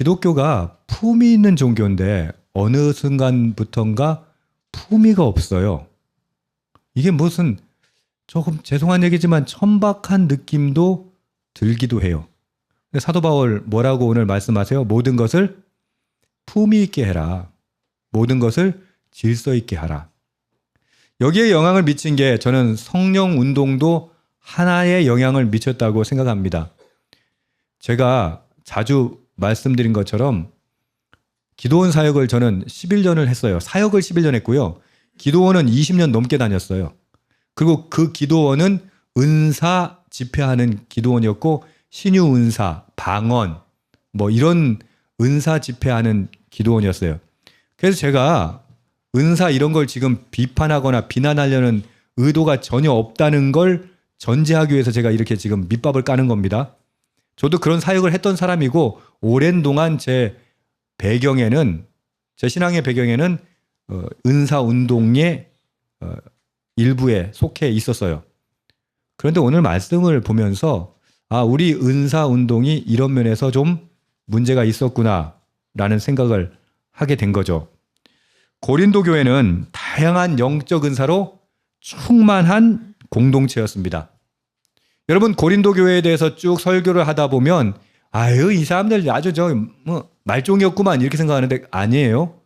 기독교가 품이 있는 종교인데 어느 순간부턴가 품위가 없어요. 이게 무슨 조금 죄송한 얘기지만 천박한 느낌도 들기도 해요. 사도 바울 뭐라고 오늘 말씀하세요? 모든 것을 품위 있게 해라. 모든 것을 질서 있게 하라. 여기에 영향을 미친 게 저는 성령 운동도 하나의 영향을 미쳤다고 생각합니다. 제가 자주 말씀드린 것처럼 기도원 사역을 저는 11년을 했어요. 사역을 11년 했고요. 기도원은 20년 넘게 다녔어요. 그리고 그 기도원은 은사 집회하는 기도원이었고 신유 은사, 방언 뭐 이런 은사 집회하는 기도원이었어요. 그래서 제가 은사 이런 걸 지금 비판하거나 비난하려는 의도가 전혀 없다는 걸 전제하기 위해서 제가 이렇게 지금 밑밥을 까는 겁니다. 저도 그런 사역을 했던 사람이고 오랜 동안 제 배경에는 제 신앙의 배경에는 어, 은사 운동의 어, 일부에 속해 있었어요. 그런데 오늘 말씀을 보면서 아 우리 은사 운동이 이런 면에서 좀 문제가 있었구나라는 생각을 하게 된 거죠. 고린도 교회는 다양한 영적 은사로 충만한 공동체였습니다. 여러분 고린도 교회에 대해서 쭉 설교를 하다 보면 아유 이 사람들 아주 저뭐 말종이었구만 이렇게 생각하는데 아니에요.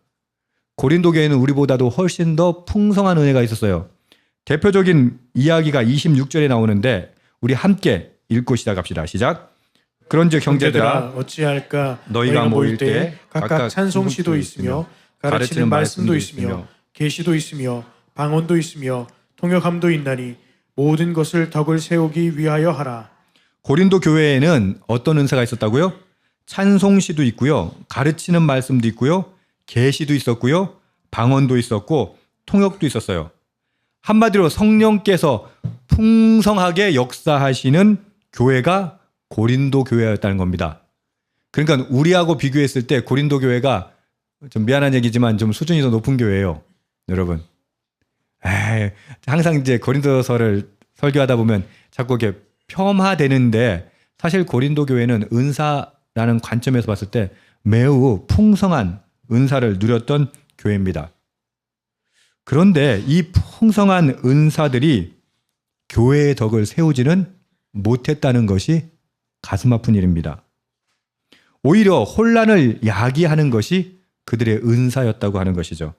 고린도 교회는 우리보다도 훨씬 더 풍성한 은혜가 있었어요. 대표적인 이야기가 26절에 나오는데 우리 함께 읽고 시작합시다. 시작. 그런즉 형제들아 어찌할까 너희가 모일 때 각각 찬송시도 있으며 가르치는 말씀도 있으며 계시도 있으며 방언도 있으며 통역함도 있나니 모든 것을 덕을 세우기 위하여 하라. 고린도 교회에는 어떤 은사가 있었다고요? 찬송시도 있고요. 가르치는 말씀도 있고요. 계시도 있었고요. 방언도 있었고 통역도 있었어요. 한마디로 성령께서 풍성하게 역사하시는 교회가 고린도 교회였다는 겁니다. 그러니까 우리하고 비교했을 때 고린도 교회가 좀 미안한 얘기지만 좀 수준이 더 높은 교회예요. 여러분. 에이, 항상 이제 고린도서를 설교하다 보면 자꾸 이렇게 폄하되는데 사실 고린도 교회는 은사라는 관점에서 봤을 때 매우 풍성한 은사를 누렸던 교회입니다. 그런데 이 풍성한 은사들이 교회의 덕을 세우지는 못했다는 것이 가슴 아픈 일입니다. 오히려 혼란을 야기하는 것이 그들의 은사였다고 하는 것이죠.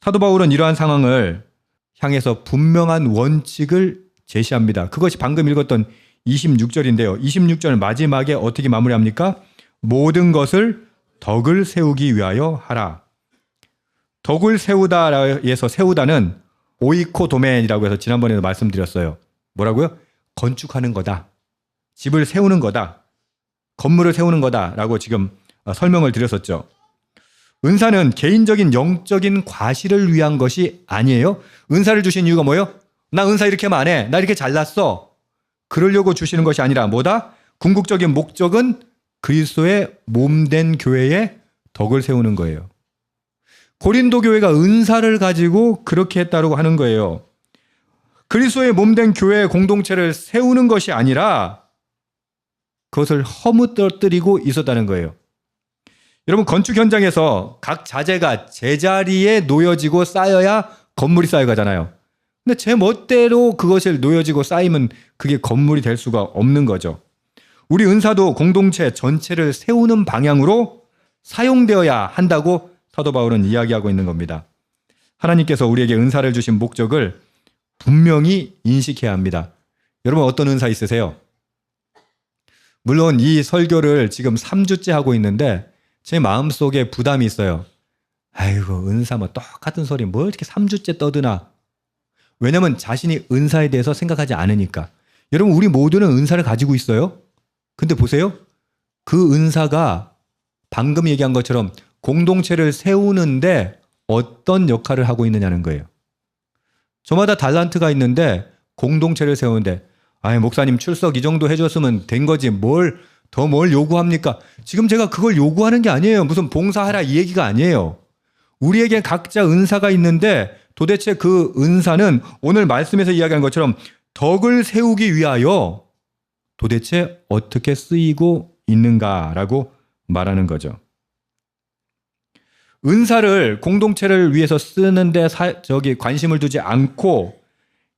사도 바울은 이러한 상황을 향해서 분명한 원칙을 제시합니다. 그것이 방금 읽었던 26절인데요. 26절 마지막에 어떻게 마무리합니까? 모든 것을 덕을 세우기 위하여 하라. 덕을 세우다에서 세우다는 오이코 도멘이라고 해서 지난번에도 말씀드렸어요. 뭐라고요? 건축하는 거다. 집을 세우는 거다. 건물을 세우는 거다라고 지금 어, 설명을 드렸었죠. 은사는 개인적인 영적인 과실을 위한 것이 아니에요. 은사를 주신 이유가 뭐예요? 나 은사 이렇게 하면 안 해. 나 이렇게 잘났어. 그러려고 주시는 것이 아니라 뭐다? 궁극적인 목적은 그리스도의 몸된 교회에 덕을 세우는 거예요. 고린도 교회가 은사를 가지고 그렇게 했다고 하는 거예요. 그리스도의 몸된 교회 공동체를 세우는 것이 아니라 그것을 허무떨뜨리고 있었다는 거예요. 여러분 건축 현장에서 각 자재가 제자리에 놓여지고 쌓여야 건물이 쌓여가잖아요. 근데 제 멋대로 그것을 놓여지고 쌓이면 그게 건물이 될 수가 없는 거죠. 우리 은사도 공동체 전체를 세우는 방향으로 사용되어야 한다고 사도 바울은 이야기하고 있는 겁니다. 하나님께서 우리에게 은사를 주신 목적을 분명히 인식해야 합니다. 여러분 어떤 은사 있으세요? 물론 이 설교를 지금 3주째 하고 있는데 제 마음속에 부담이 있어요. 아이고 은사 뭐 똑같은 소리 뭐 이렇게 3주째 떠드나. 왜냐면 자신이 은사에 대해서 생각하지 않으니까. 여러분 우리 모두는 은사를 가지고 있어요. 근데 보세요. 그 은사가 방금 얘기한 것처럼 공동체를 세우는데 어떤 역할을 하고 있느냐는 거예요. 저마다 달란트가 있는데 공동체를 세우는데 아니 목사님 출석 이 정도 해줬으면 된 거지 뭘 더 뭘 요구합니까? 지금 제가 그걸 요구하는 게 아니에요. 무슨 봉사하라 이 얘기가 아니에요. 우리에게 각자 은사가 있는데 도대체 그 은사는 오늘 말씀에서 이야기한 것처럼 덕을 세우기 위하여 도대체 어떻게 쓰이고 있는가라고 말하는 거죠. 은사를 공동체를 위해서 쓰는데 사- 저기 관심을 두지 않고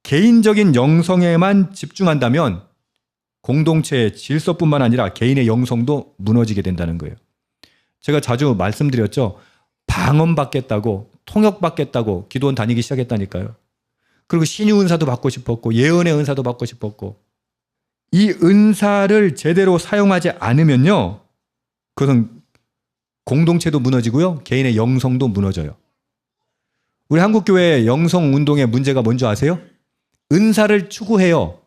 개인적인 영성에만 집중한다면 공동체의 질서뿐만 아니라 개인의 영성도 무너지게 된다는 거예요. 제가 자주 말씀드렸죠. 방언 받겠다고 통역 받겠다고 기도원 다니기 시작했다니까요. 그리고 신유 은사도 받고 싶었고 예언의 은사도 받고 싶었고 이 은사를 제대로 사용하지 않으면요. 그것은 공동체도 무너지고요. 개인의 영성도 무너져요. 우리 한국교회 영성 운동의 문제가 뭔지 아세요? 은사를 추구해요.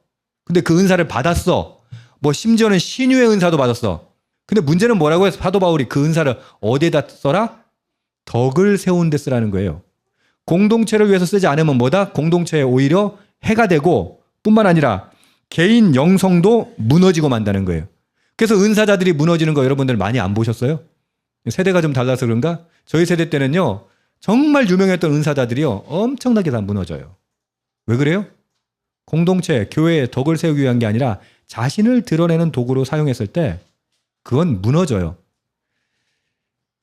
근데 그 은사를 받았어. 뭐 심지어는 신유의 은사도 받았어. 근데 문제는 뭐라고 해서 사도 바울이 그 은사를 어디에다 써라? 덕을 세운 데 쓰라는 거예요. 공동체를 위해서 쓰지 않으면 뭐다? 공동체에 오히려 해가 되고 뿐만 아니라 개인 영성도 무너지고 만다는 거예요. 그래서 은사자들이 무너지는 거 여러분들 많이 안 보셨어요? 세대가 좀 달라서 그런가? 저희 세대 때는요, 정말 유명했던 은사자들이요, 엄청나게 다 무너져요. 왜 그래요? 공동체, 교회에 덕을 세우기 위한 게 아니라 자신을 드러내는 도구로 사용했을 때 그건 무너져요.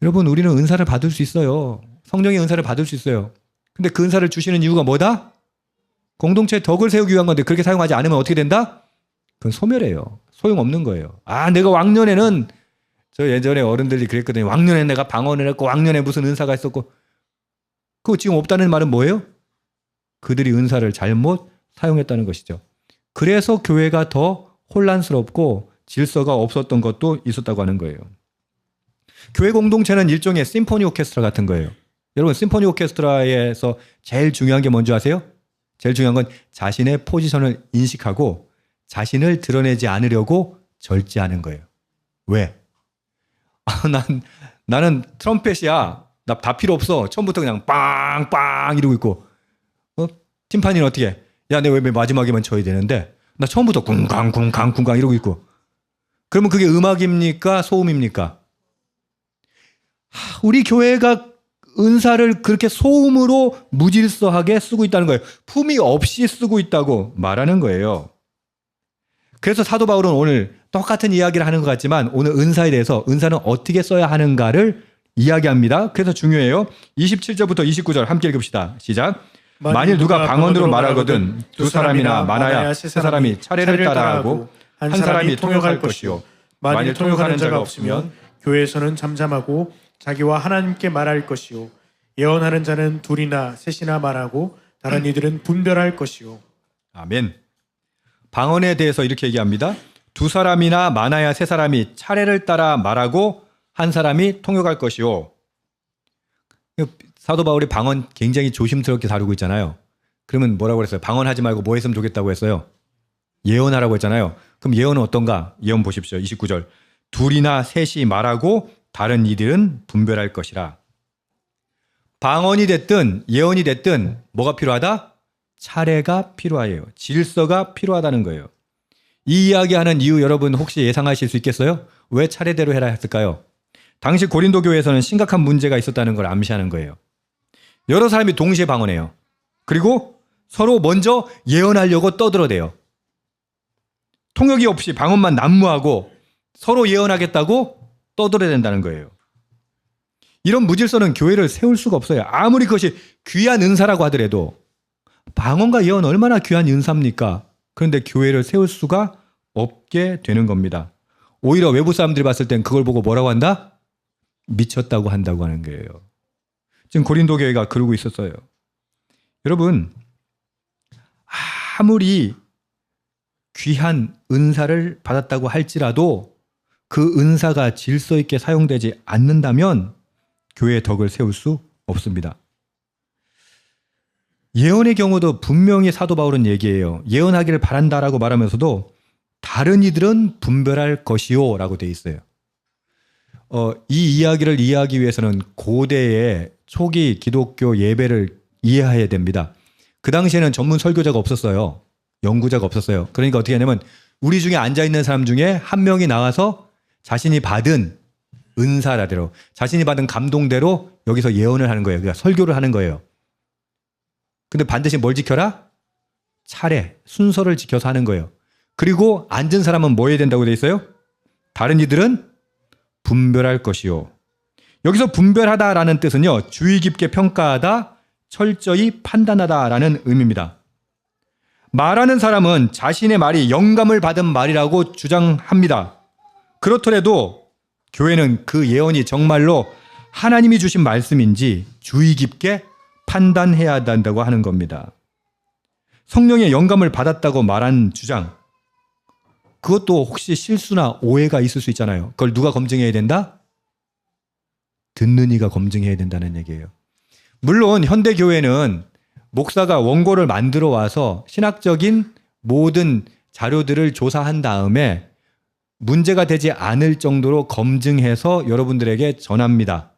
여러분, 우리는 은사를 받을 수 있어요. 성령의 은사를 받을 수 있어요. 근데 그 은사를 주시는 이유가 뭐다? 공동체에 덕을 세우기 위한 건데 그렇게 사용하지 않으면 어떻게 된다? 그건 소멸해요. 소용없는 거예요. 아, 내가 왕년에는 저 예전에 어른들이 그랬거든요. 왕년에 내가 방언을 했고 왕년에 무슨 은사가 있었고 그거 지금 없다는 말은 뭐예요? 그들이 은사를 잘못 사용했다는 것이죠. 그래서 교회가 더 혼란스럽고 질서가 없었던 것도 있었다고 하는 거예요. 교회 공동체는 일종의 심포니 오케스트라 같은 거예요. 여러분 심포니 오케스트라에서 제일 중요한 게 뭔지 아세요? 제일 중요한 건 자신의 포지션을 인식하고 자신을 드러내지 않으려고 절제하는 거예요. 왜? 아, 난 나는 트럼펫이야. 나 다 필요 없어. 처음부터 그냥 빵빵 이러고 있고. 어? 팀파니는 어떻게? 해? 야, 내가 왜 마지막에만 쳐야 되는데? 나 처음부터 쿵강 이러고 있고. 그러면 그게 음악입니까? 소음입니까? 하, 우리 교회가 은사를 그렇게 소음으로 무질서하게 쓰고 있다는 거예요. 품이 없이 쓰고 있다고 말하는 거예요. 그래서 사도 바울은 오늘 똑같은 이야기를 하는 것 같지만 오늘 은사에 대해서 은사는 어떻게 써야 하는가를 이야기합니다. 그래서 중요해요. 27절부터 29절 함께 읽읍시다. 시작. 만일 누가 방언으로 말하거든 두 사람이나 많아야 세 사람이 차례를 따라하고 한 사람이 통역할 것이요. 만일 통역하는 자가 없으면 교회에서는 잠잠하고 자기와 하나님께 말할 것이요 예언하는 자는 둘이나 셋이나 말하고 다른 이들은 분별할 것이요 아멘. 방언에 대해서 이렇게 얘기합니다. 두 사람이나 많아야 세 사람이 차례를 따라 말하고 한 사람이 통역할 것이요. 사도 바울이 방언 굉장히 조심스럽게 다루고 있잖아요. 그러면 뭐라고 그랬어요? 방언하지 말고 뭐 했으면 좋겠다고 했어요? 예언하라고 했잖아요. 그럼 예언은 어떤가? 예언 보십시오. 29절. 둘이나 셋이 말하고 다른 이들은 분별할 것이라. 방언이 됐든 예언이 됐든 뭐가 필요하다? 차례가 필요해요. 질서가 필요하다는 거예요. 이 이야기하는 이유 여러분 혹시 예상하실 수 있겠어요? 왜 차례대로 해라 했을까요? 당시 고린도 교회에서는 심각한 문제가 있었다는 걸 암시하는 거예요. 여러 사람이 동시에 방언해요. 그리고 서로 먼저 예언하려고 떠들어대요. 통역이 없이 방언만 난무하고 서로 예언하겠다고 떠들어댄다는 거예요. 이런 무질서는 교회를 세울 수가 없어요. 아무리 그것이 귀한 은사라고 하더라도 방언과 예언 얼마나 귀한 은사입니까? 그런데 교회를 세울 수가 없게 되는 겁니다. 오히려 외부 사람들이 봤을 땐 그걸 보고 뭐라고 한다? 미쳤다고 한다고 하는 거예요. 지금 고린도 교회가 그러고 있었어요. 여러분, 아무리 귀한 은사를 받았다고 할지라도 그 은사가 질서 있게 사용되지 않는다면 교회의 덕을 세울 수 없습니다. 예언의 경우도 분명히 사도 바울은 얘기해요. 예언하기를 바란다라고 말하면서도 다른 이들은 분별할 것이요 라고 돼 있어요. 어, 이 이야기를 이해하기 위해서는 고대의 초기 기독교 예배를 이해해야 됩니다. 그 당시에는 전문 설교자가 없었어요. 연구자가 없었어요. 그러니까 어떻게 하냐면 우리 중에 앉아 있는 사람 중에 한 명이 나와서 자신이 받은 은사라대로 자신이 받은 감동대로 여기서 예언을 하는 거예요. 그러니까 설교를 하는 거예요. 근데 반드시 뭘 지켜라? 차례, 순서를 지켜서 하는 거예요. 그리고 앉은 사람은 뭐 해야 된다고 돼 있어요? 다른 이들은 분별할 것이요. 여기서 분별하다라는 뜻은요. 주의 깊게 평가하다, 철저히 판단하다라는 의미입니다. 말하는 사람은 자신의 말이 영감을 받은 말이라고 주장합니다. 그렇더라도 교회는 그 예언이 정말로 하나님이 주신 말씀인지 주의 깊게 판단해야 한다고 하는 겁니다. 성령의 영감을 받았다고 말한 주장. 그것도 혹시 실수나 오해가 있을 수 있잖아요. 그걸 누가 검증해야 된다? 듣는 이가 검증해야 된다는 얘기예요. 물론 현대 교회는 목사가 원고를 만들어 와서 신학적인 모든 자료들을 조사한 다음에 문제가 되지 않을 정도로 검증해서 여러분들에게 전합니다.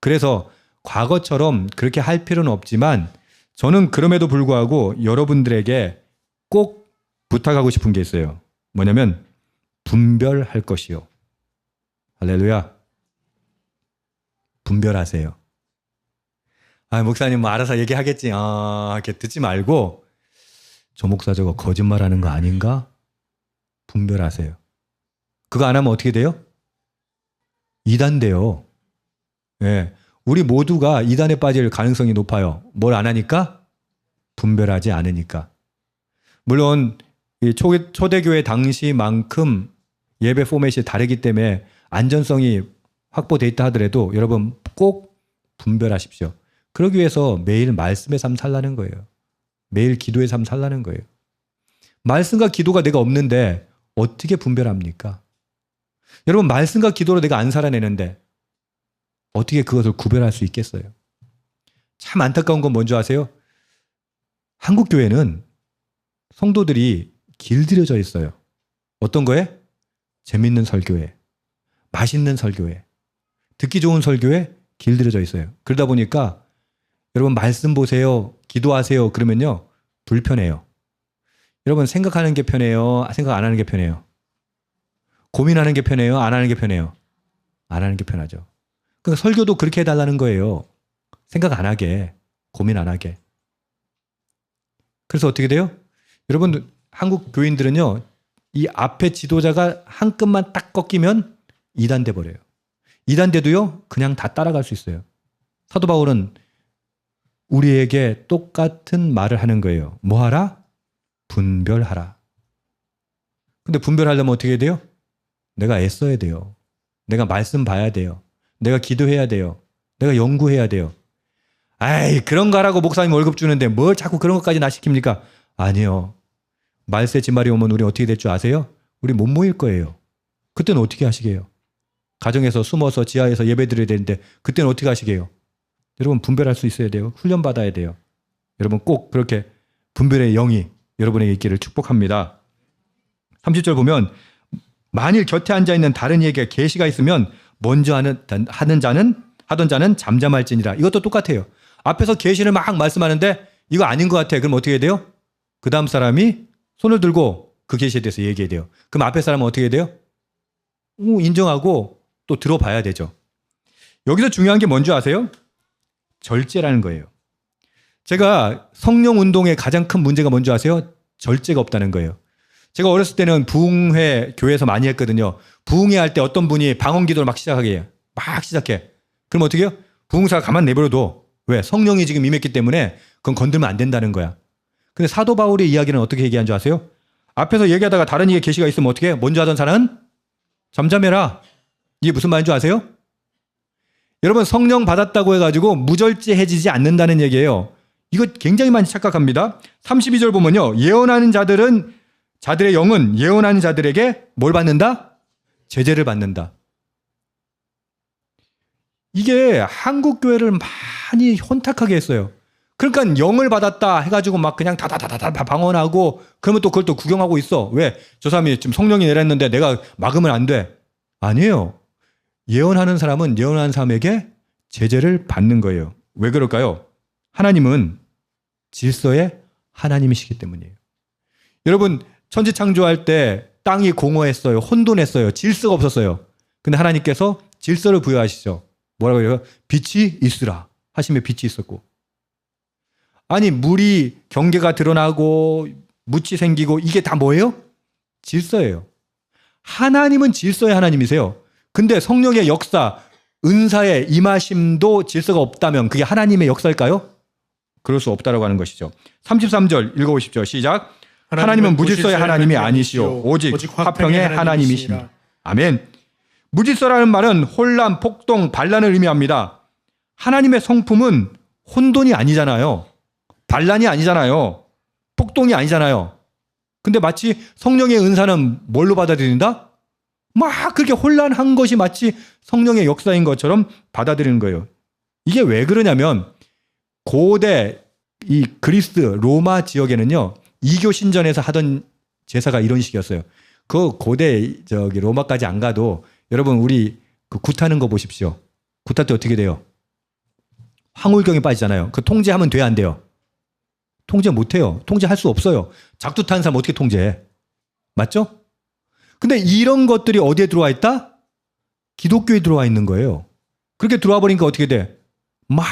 그래서 과거처럼 그렇게 할 필요는 없지만 저는 그럼에도 불구하고 여러분들에게 꼭 부탁하고 싶은 게 있어요. 뭐냐면 분별할 것이요. 할렐루야. 분별하세요. 아, 목사님 뭐 알아서 얘기하겠지. 아, 이렇게 듣지 말고 저 목사 저거 거짓말 하는 거 아닌가? 분별하세요. 그거 안 하면 어떻게 돼요? 이단 돼요. 예. 우리 모두가 이단에 빠질 가능성이 높아요. 뭘 안 하니까? 분별하지 않으니까. 물론 초대교회 당시만큼 예배 포맷이 다르기 때문에 안전성이 확보돼 있다 하더라도 여러분 꼭 분별하십시오. 그러기 위해서 매일 말씀의 삶 살라는 거예요. 매일 기도의 삶 살라는 거예요. 말씀과 기도가 내가 없는데 어떻게 분별합니까? 여러분 말씀과 기도로 내가 안 살아내는데 어떻게 그것을 구별할 수 있겠어요? 참 안타까운 건 뭔지 아세요? 한국 교회는 성도들이 길들여져 있어요. 어떤 거에? 재밌는 설교에, 맛있는 설교에, 듣기 좋은 설교에 길들여져 있어요. 그러다 보니까 여러분 말씀 보세요, 기도하세요. 그러면요 불편해요. 여러분 생각하는 게 편해요, 생각 안 하는 게 편해요. 고민하는 게 편해요, 안 하는 게 편해요. 안 하는 게 편하죠. 그러니까 설교도 그렇게 해달라는 거예요. 생각 안 하게, 고민 안 하게. 그래서 어떻게 돼요? 여러분 한국 교인들은요 이 앞에 지도자가 한 끗만 딱 꺾이면 이단돼 버려요. 이단돼도요 그냥 다 따라갈 수 있어요. 사도 바울은 우리에게 똑같은 말을 하는 거예요. 뭐 하라? 분별하라. 근데 분별하려면 어떻게 해야 돼요? 내가 애써야 돼요. 내가 말씀 봐야 돼요. 내가 기도해야 돼요. 내가 연구해야 돼요. 아이, 그런 거 하라고 목사님 월급 주는데 뭘 자꾸 그런 것까지 나 시킵니까? 아니요. 말세 지말이 오면 우리 어떻게 될 줄 아세요? 우리 못 모일 거예요. 그때는 어떻게 하시게요? 가정에서 숨어서 지하에서 예배 드려야 되는데 그때는 어떻게 하시게요? 여러분 분별할 수 있어야 돼요. 훈련 받아야 돼요. 여러분 꼭 그렇게 분별의 영이 여러분에게 있기를 축복합니다. 30절 보면 만일 곁에 앉아 있는 다른 이에게 계시가 있으면 먼저 하는 하는 자는 하던 자는 잠잠할지니라. 이것도 똑같아요. 앞에서 계시를 막 말씀하는데 이거 아닌 것 같아. 그럼 어떻게 해야 돼요? 그 다음 사람이 손을 들고 그 계시에 대해서 얘기해야 돼요. 그럼 앞에 사람은 어떻게 해야 돼요? 오, 인정하고 또 들어봐야 되죠. 여기서 중요한 게 뭔지 아세요? 절제라는 거예요. 제가 성령 운동의 가장 큰 문제가 뭔지 아세요? 절제가 없다는 거예요. 제가 어렸을 때는 부흥회 교회에서 많이 했거든요. 부흥회 할 때 어떤 분이 방언 기도를 막 시작하게 해요. 막 시작해. 그럼 어떻게 해요? 부흥사가 가만 내버려둬. 왜? 성령이 지금 임했기 때문에 그건 건들면 안 된다는 거야. 근데 사도 바울의 이야기는 어떻게 얘기한 줄 아세요? 앞에서 얘기하다가 다른 이게 계시가 있으면 어떻게 해? 먼저 하던 사람은 잠잠해라. 이게 무슨 말인 줄 아세요? 여러분 성령 받았다고 해가지고 무절제해지지 않는다는 얘기예요. 이거 굉장히 많이 착각합니다. 32절 보면요. 예언하는 자들은 자들의 영은 예언하는 자들에게 뭘 받는다? 제재를 받는다. 이게 한국 교회를 많이 혼탁하게 했어요. 그러니까 영을 받았다 해가지고 막 그냥 다다다다다 방언하고 그러면 또 그걸 또 구경하고 있어. 왜? 저 사람이 지금 성령이 내렸는데 내가 막으면 안 돼. 아니에요. 예언하는 사람은 예언하는 사람에게 제재를 받는 거예요. 왜 그럴까요? 하나님은 질서의 하나님이시기 때문이에요. 여러분 천지 창조할 때 땅이 공허했어요. 혼돈했어요. 질서가 없었어요. 근데 하나님께서 질서를 부여하시죠. 뭐라고 해요? 빛이 있으라 하시면 빛이 있었고 아니 물이 경계가 드러나고 묻이 생기고 이게 다 뭐예요? 질서예요. 하나님은 질서의 하나님이세요. 근데 성령의 역사 은사의 임하심도 질서가 없다면 그게 하나님의 역사일까요? 그럴 수 없다라고 하는 것이죠. 33절 읽어보십시오. 시작. 하나님은 무질서의 하나님이 아니시오. 오직 화평의 하나님이시니. 아멘. 무질서라는 말은 혼란, 폭동, 반란을 의미합니다. 하나님의 성품은 혼돈이 아니잖아요. 반란이 아니잖아요. 폭동이 아니잖아요. 근데 마치 성령의 은사는 뭘로 받아들인다? 막 그렇게 혼란한 것이 마치 성령의 역사인 것처럼 받아들이는 거예요. 이게 왜 그러냐면 고대 이 그리스 로마 지역에는요 이교 신전에서 하던 제사가 이런 식이었어요. 그 고대 저기 로마까지 안 가도 여러분 우리 그 굿하는 거 보십시오. 굿할 때 어떻게 돼요? 황홀경에 빠지잖아요. 그 통제하면 돼야 안 돼요? 통제 못 해요. 통제할 수 없어요. 작두 타는 사람 어떻게 통제해? 맞죠? 근데 이런 것들이 어디에 들어와 있다? 기독교에 들어와 있는 거예요. 그렇게 들어와 버리니까 어떻게 돼? 막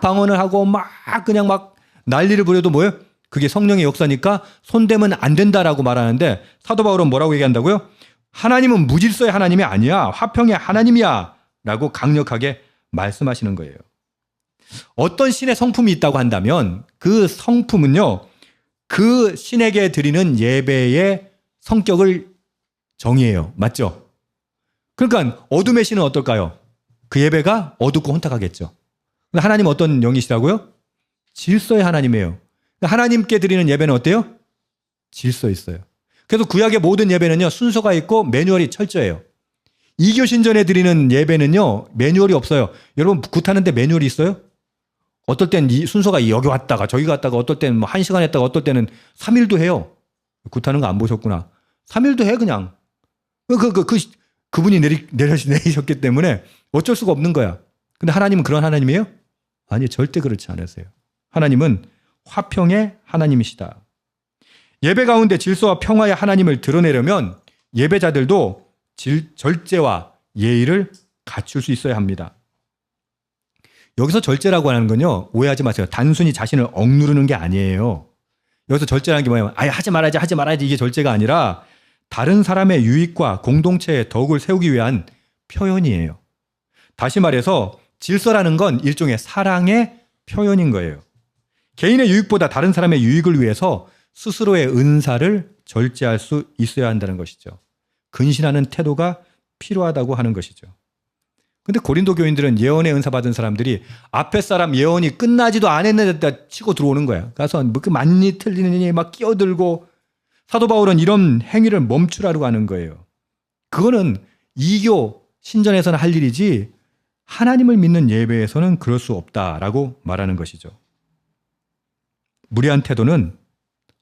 방언을 하고 막 그냥 막 난리를 부려도 뭐예요? 그게 성령의 역사니까 손대면 안 된다라고 말하는데 사도 바울은 뭐라고 얘기한다고요? 하나님은 무질서의 하나님이 아니야. 화평의 하나님이야. 라고 강력하게 말씀하시는 거예요. 어떤 신의 성품이 있다고 한다면 그 성품은요, 그 신에게 드리는 예배의 성격을 정의해요. 맞죠? 그러니까 어둠의 신은 어떨까요? 그 예배가 어둡고 혼탁하겠죠. 근데 하나님 어떤 영이시라고요? 질서의 하나님이에요. 하나님께 드리는 예배는 어때요? 질서 있어요. 그래서 구약의 모든 예배는요, 순서가 있고 매뉴얼이 철저해요. 이교 신전에 드리는 예배는요, 매뉴얼이 없어요. 여러분, 굿하는데 매뉴얼이 있어요? 어떨 땐 이 순서가 여기 왔다가 저기 갔다가 어떨 때는 뭐 1시간 했다가 어떨 때는 3일도 해요. 굿하는 거 안 보셨구나. 3일도 해, 그냥. 그, 그, 그, 그, 그분이 내리, 내려, 내리셨기 때문에 어쩔 수가 없는 거야. 근데 하나님은 그런 하나님이에요? 아니, 절대 그렇지 않으세요. 하나님은 화평의 하나님이시다. 예배 가운데 질서와 평화의 하나님을 드러내려면 예배자들도 질, 절제와 예의를 갖출 수 있어야 합니다. 여기서 절제라고 하는 건요, 오해하지 마세요. 단순히 자신을 억누르는 게 아니에요. 여기서 절제라는 게 뭐냐면, 아예 하지 말아야지, 하지 말아야지, 이게 절제가 아니라, 다른 사람의 유익과 공동체의 덕을 세우기 위한 표현이에요. 다시 말해서, 질서라는 건 일종의 사랑의 표현인 거예요. 개인의 유익보다 다른 사람의 유익을 위해서 스스로의 은사를 절제할 수 있어야 한다는 것이죠. 근신하는 태도가 필요하다고 하는 것이죠. 근데 고린도 교인들은 예언의 은사 받은 사람들이 앞에 사람 예언이 끝나지도 않았는데 치고 들어오는 거야. 가서 뭐 그 많이 틀리느니 막 끼어들고 사도 바울은 이런 행위를 멈추라고 하는 거예요. 그거는 이교 신전에서는 할 일이지 하나님을 믿는 예배에서는 그럴 수 없다라고 말하는 것이죠. 무례한 태도는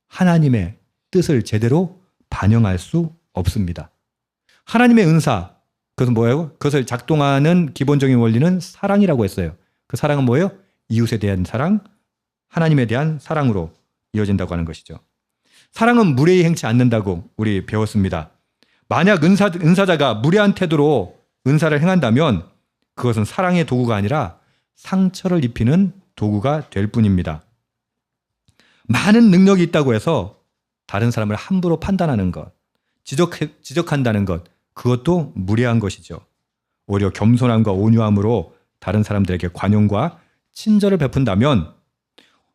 하나님의 뜻을 제대로 반영할 수 없습니다. 하나님의 은사, 그것은 뭐예요? 그것을 작동하는 기본적인 원리는 사랑이라고 했어요. 그 사랑은 뭐예요? 이웃에 대한 사랑, 하나님에 대한 사랑으로 이어진다고 하는 것이죠. 사랑은 무례히 행치 않는다고 우리 배웠습니다. 만약 은사, 은사자가 무례한 태도로 은사를 행한다면 그것은 사랑의 도구가 아니라 상처를 입히는 도구가 될 뿐입니다. 많은 능력이 있다고 해서 다른 사람을 함부로 판단하는 것, 지적, 지적한다는 것, 그것도 무례한 것이죠. 오히려 겸손함과 온유함으로 다른 사람들에게 관용과 친절을 베푼다면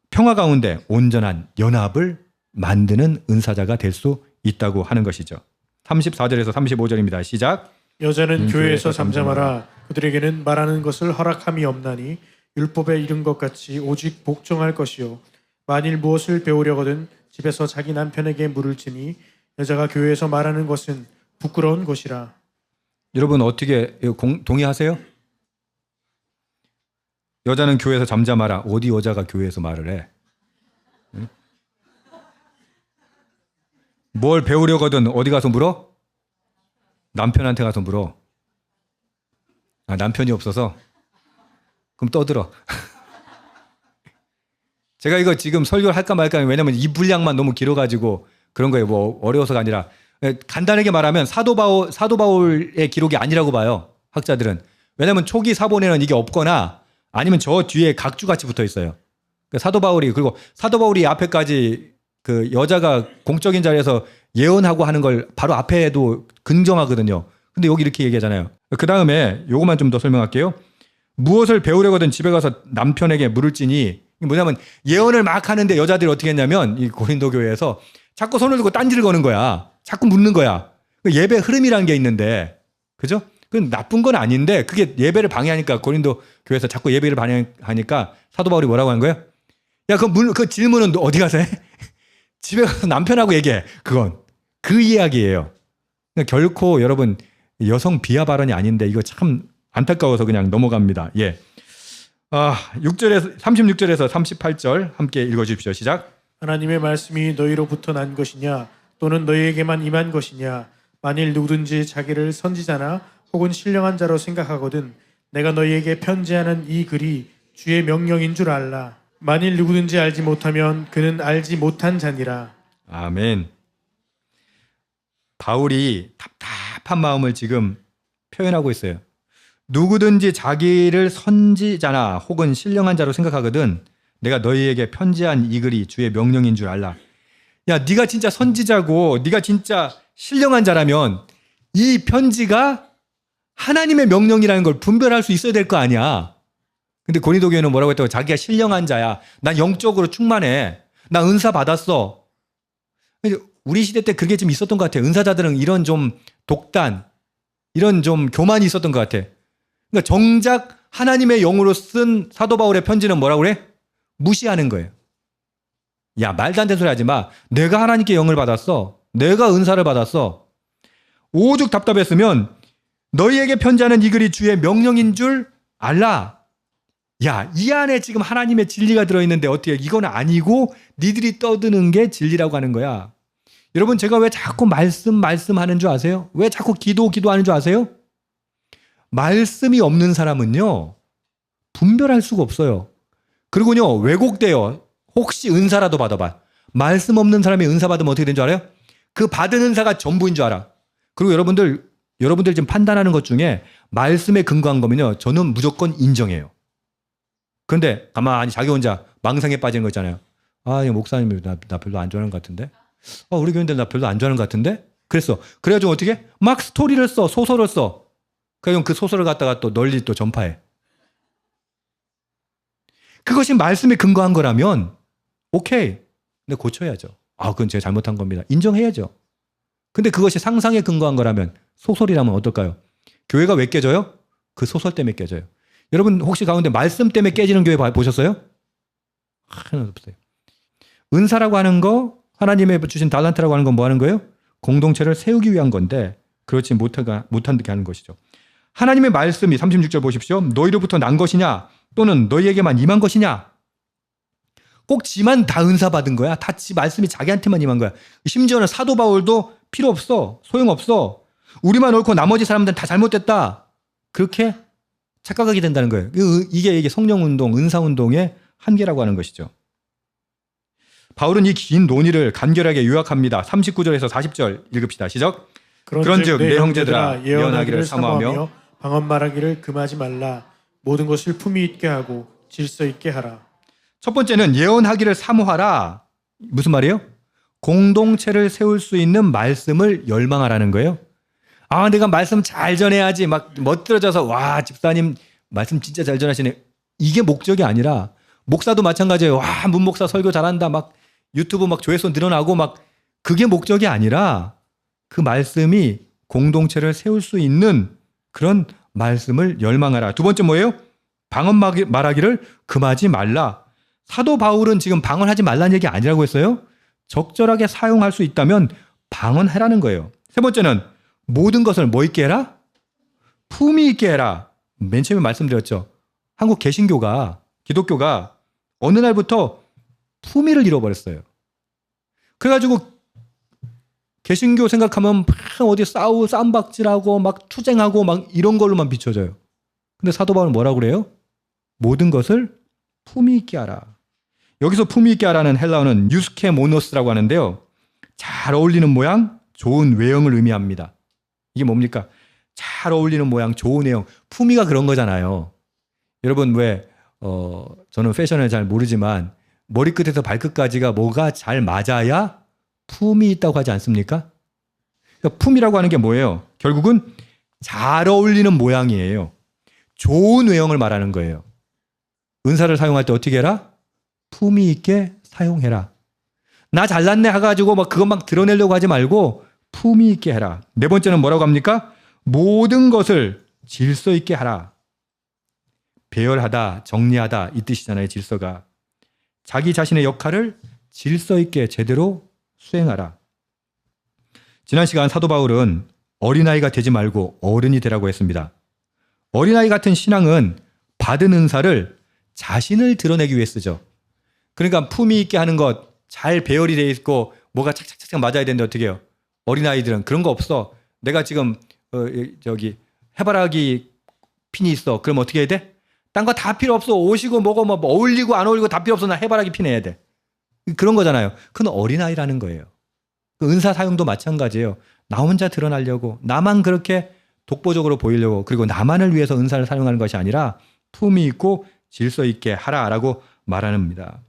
평화 가운데 온전한 연합을 만드는 은사자가 될 수 있다고 하는 것이죠. 34절에서 35절입니다. 시작. 여자는 음, 교회에서 잠잠하라. 그들에게는 말하는 것을 허락함이 없나니 율법에 이른 것 같이 오직 복종할 것이요. 만일 무엇을 배우려거든 집에서 자기 남편에게 물을 지니 여자가 교회에서 말하는 것은 부끄러운 것이라. 여러분 어떻게 동의하세요? 여자는 교회에서 잠잠하라. 어디 여자가 교회에서 말을 해? 뭘 배우려거든 어디 가서 물어? 남편한테 가서 물어. 아, 남편이 없어서? 그럼 떠들어. 제가 이거 지금 설교를 할까 말까 왜냐면 이 분량만 너무 길어가지고 그런 거예요. 뭐 어려워서가 아니라 예, 간단하게 말하면 사도 바울 사도 바울의 기록이 아니라고 봐요. 학자들은 왜냐면 초기 사본에는 이게 없거나 아니면 저 뒤에 각주 같이 붙어 있어요. 그 사도 바울이 그리고 사도 바울이 앞에까지 그 여자가 공적인 자리에서 예언하고 하는 걸 바로 앞에도 긍정하거든요. 근데 여기 이렇게 얘기하잖아요. 그 다음에 요것만 좀 더 설명할게요. 무엇을 배우려거든 집에 가서 남편에게 물을 찌니 뭐냐면 예언을 막 하는데 여자들이 어떻게 했냐면 이 고린도 교회에서 자꾸 손을 들고 딴지를 거는 거야. 자꾸 묻는 거야. 그 예배 흐름이라는 게 있는데 그죠? 그건 나쁜 건 아닌데 그게 예배를 방해하니까 고린도 교회에서 자꾸 예배를 방해하니까 사도 바울이 뭐라고 하는 거예요? 야, 그, 물, 그 질문은 너 어디 가서 해? 집에 가서 남편하고 얘기해. 그건. 그 이야기예요. 결코 여러분 여성 비하 발언이 아닌데 이거 참 안타까워서 그냥 넘어갑니다. 예. 아, 6절에서 36절에서 38절 함께 읽어 주십시오. 시작. 하나님의 말씀이 너희로부터 난 것이냐 또는 너희에게만 임한 것이냐 만일 누구든지 자기를 선지자나 혹은 신령한 자로 생각하거든 내가 너희에게 편지하는 이 글이 주의 명령인 줄 알라 만일 누구든지 알지 못하면 그는 알지 못한 자니라 아멘. 바울이 답답한 마음을 지금 표현하고 있어요. 누구든지 자기를 선지자나 혹은 신령한 자로 생각하거든 내가 너희에게 편지한 이 글이 주의 명령인 줄 알라. 야, 네가 진짜 선지자고 네가 진짜 신령한 자라면 이 편지가 하나님의 명령이라는 걸 분별할 수 있어야 될 거 아니야. 근데 고린도 교회는 뭐라고 했다고 자기가 신령한 자야. 난 영적으로 충만해. 나 은사 받았어. 우리 시대 때 그게 좀 있었던 것 같아요. 은사자들은 이런 좀 독단, 이런 좀 교만이 있었던 것 같아. 그러니까 정작 하나님의 영으로 쓴 사도 바울의 편지는 뭐라고 그래? 무시하는 거예요. 야, 말도 안 되는 소리 하지 마. 내가 하나님께 영을 받았어. 내가 은사를 받았어. 오죽 답답했으면 너희에게 편지하는 이 글이 주의 명령인 줄 알라. 야, 이 안에 지금 하나님의 진리가 들어있는데 어떻게 이건 아니고 니들이 떠드는 게 진리라고 하는 거야. 여러분 제가 왜 자꾸 말씀 말씀하는 줄 아세요? 왜 자꾸 기도 기도하는 줄 아세요? 말씀이 없는 사람은요 분별할 수가 없어요. 그리고요 왜곡돼요. 혹시 은사라도 받아봐. 말씀 없는 사람이 은사 받으면 어떻게 되는 줄 알아요? 그 받은 은사가 전부인 줄 알아. 그리고 여러분들 여러분들 지금 판단하는 것 중에 말씀에 근거한 거면요 저는 무조건 인정해요. 근데 가만히 자기 혼자 망상에 빠지는 거 있잖아요. 아, 이 목사님이 나, 나 별로 안 좋아하는 것 같은데. 어, 우리 교인들 나 별로 안 좋아하는 것 같은데? 그랬어. 그래가지고 어떻게? 막 스토리를 써, 소설을 써. 그럼 그 소설을 갖다가 또 널리 또 전파해. 그것이 말씀에 근거한 거라면, 오케이. 근데 고쳐야죠. 아, 그건 제가 잘못한 겁니다. 인정해야죠. 근데 그것이 상상에 근거한 거라면, 소설이라면 어떨까요? 교회가 왜 깨져요? 그 소설 때문에 깨져요. 여러분, 혹시 가운데 말씀 때문에 깨지는 교회 봐- 보셨어요? 하나도 없어요. 은사라고 하는 거, 하나님의 주신 달란트라고 하는 건 뭐 하는 거예요? 공동체를 세우기 위한 건데 그렇지 못하가 못한게 하는 것이죠. 하나님의 말씀이 36절 보십시오. 너희로부터 난 것이냐 또는 너희에게만 임한 것이냐? 꼭 지만 다 은사 받은 거야. 다 지 말씀이 자기한테만 임한 거야. 심지어는 사도 바울도 필요 없어. 소용 없어. 우리만 옳고 나머지 사람들은 다 잘못됐다. 그렇게 착각하게 된다는 거예요. 그 이게 이게 성령 운동, 은사 운동의 한계라고 하는 것이죠. 바울은 이 긴 논의를 간결하게 요약합니다. 39절에서 40절 읽읍시다. 시작. 그런즉 내 형제들아, 예언하기를 사모하며 방언 말하기를 금하지 말라 모든 것을 품위 있게 하고 질서 있게 하라 첫 번째는 예언하기를 사모하라. 무슨 말이에요? 공동체를 세울 수 있는 말씀을 열망하라는 거예요. 아, 내가 말씀 잘 전해야지. 막 멋들어져서 와, 집사님 말씀 진짜 잘 전하시네. 이게 목적이 아니라 목사도 마찬가지예요. 와, 문 목사 설교 잘한다. 막 유튜브 막 조회수 늘어나고 막 그게 목적이 아니라 그 말씀이 공동체를 세울 수 있는 그런 말씀을 열망하라. 두 번째 뭐예요? 방언 말- 말하기를 금하지 말라. 사도 바울은 지금 방언하지 말라는 얘기 아니라고 했어요. 적절하게 사용할 수 있다면 방언해라는 거예요. 세 번째는 모든 것을 뭐 있게 해라? 품위 있게 해라. 맨 처음에 말씀드렸죠. 한국 개신교가 기독교가 어느 날부터 품위를 잃어버렸어요. 그래가지고 개신교 생각하면 막 어디 싸우 쌈박질하고 막 투쟁하고 막 이런 걸로만 비춰져요. 근데 사도 바울은 뭐라고 그래요? 모든 것을 품위 있게 하라. 여기서 품위 있게 하라는 헬라어는 유스케 모노스라고 하는데요. 잘 어울리는 모양, 좋은 외형을 의미합니다. 이게 뭡니까? 잘 어울리는 모양, 좋은 외형. 품위가 그런 거잖아요. 여러분 왜 어, 저는 패션을 잘 모르지만 머리끝에서 발끝까지가 뭐가 잘 맞아야 품이 있다고 하지 않습니까? 그러니까 품이라고 하는 게 뭐예요? 결국은 잘 어울리는 모양이에요. 좋은 외형을 말하는 거예요. 은사를 사용할 때 어떻게 해라? 품위 있게 사용해라. 나 잘났네 해가지고 막 그것 막 드러내려고 하지 말고 품위 있게 해라. 네 번째는 뭐라고 합니까? 모든 것을 질서 있게 하라. 배열하다, 정리하다 이 뜻이잖아요. 질서가 자기 자신의 역할을 질서 있게 제대로 수행하라. 지난 시간 사도 바울은 어린아이가 되지 말고 어른이 되라고 했습니다. 어린아이 같은 신앙은 받은 은사를 자신을 드러내기 위해 쓰죠. 그러니까 품위 있게 하는 것, 잘 배열이 돼 있고 뭐가 착착착착 맞아야 되는데 어떻게 해요? 어린아이들은 그런 거 없어. 내가 지금 어, 저기 해바라기 핀이 있어. 그럼 어떻게 해야 돼? 딴 거 다 필요 없어. 옷이고 뭐고 뭐 어울리고 안 어울리고 다 필요 없어. 나 해바라기 핀 해야 돼. 그런 거잖아요. 그건 어린아이라는 거예요. 그 은사 사용도 마찬가지예요. 나 혼자 드러나려고 나만 그렇게 독보적으로 보이려고 그리고 나만을 위해서 은사를 사용하는 것이 아니라 품위 있고 질서 있게 하라라고 말합니다.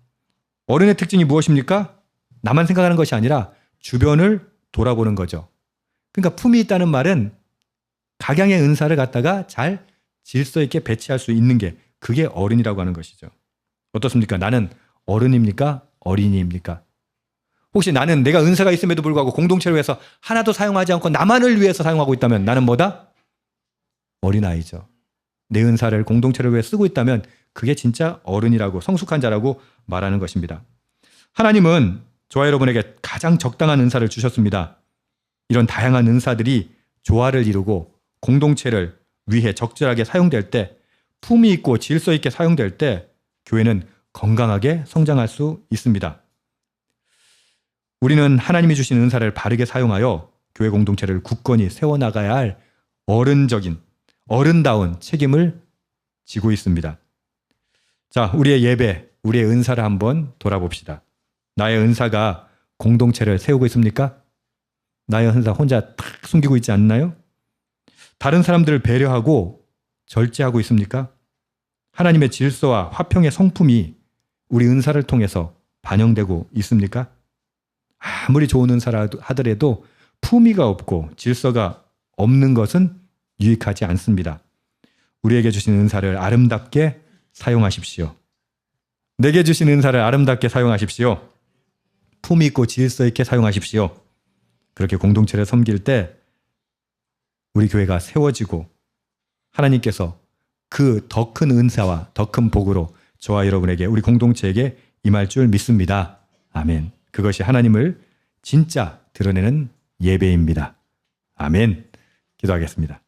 어른의 특징이 무엇입니까? 나만 생각하는 것이 아니라 주변을 돌아보는 거죠. 그러니까 품이 있다는 말은 각양의 은사를 갖다가 잘 질서 있게 배치할 수 있는 게 그게 어른이라고 하는 것이죠. 어떻습니까? 나는 어른입니까? 어린이입니까? 혹시 나는 내가 은사가 있음에도 불구하고 공동체를 위해서 하나도 사용하지 않고 나만을 위해서 사용하고 있다면 나는 뭐다? 어린아이죠. 내 은사를 공동체를 위해 쓰고 있다면 그게 진짜 어른이라고 성숙한 자라고 말하는 것입니다. 하나님은 저와 여러분에게 가장 적당한 은사를 주셨습니다. 이런 다양한 은사들이 조화를 이루고 공동체를 위해 적절하게 사용될 때 품위 있고 질서 있게 사용될 때 교회는 건강하게 성장할 수 있습니다. 우리는 하나님이 주신 은사를 바르게 사용하여 교회 공동체를 굳건히 세워나가야 할 어른적인 어른다운 책임을 지고 있습니다. 자, 우리의 예배, 우리의 은사를 한번 돌아봅시다. 나의 은사가 공동체를 세우고 있습니까? 나의 은사 혼자 탁 숨기고 있지 않나요? 다른 사람들을 배려하고 절제하고 있습니까? 하나님의 질서와 화평의 성품이 우리 은사를 통해서 반영되고 있습니까? 아무리 좋은 은사라 하더라도 품위가 없고 질서가 없는 것은 유익하지 않습니다. 우리에게 주신 은사를 아름답게 사용하십시오. 내게 주신 은사를 아름답게 사용하십시오. 품위 있고 질서 있게 사용하십시오. 그렇게 공동체를 섬길 때 우리 교회가 세워지고 하나님께서 그 더 큰 은사와 더 큰 복으로 저와 여러분에게 우리 공동체에게 임할 줄 믿습니다. 아멘. 그것이 하나님을 진짜 드러내는 예배입니다. 아멘. 기도하겠습니다.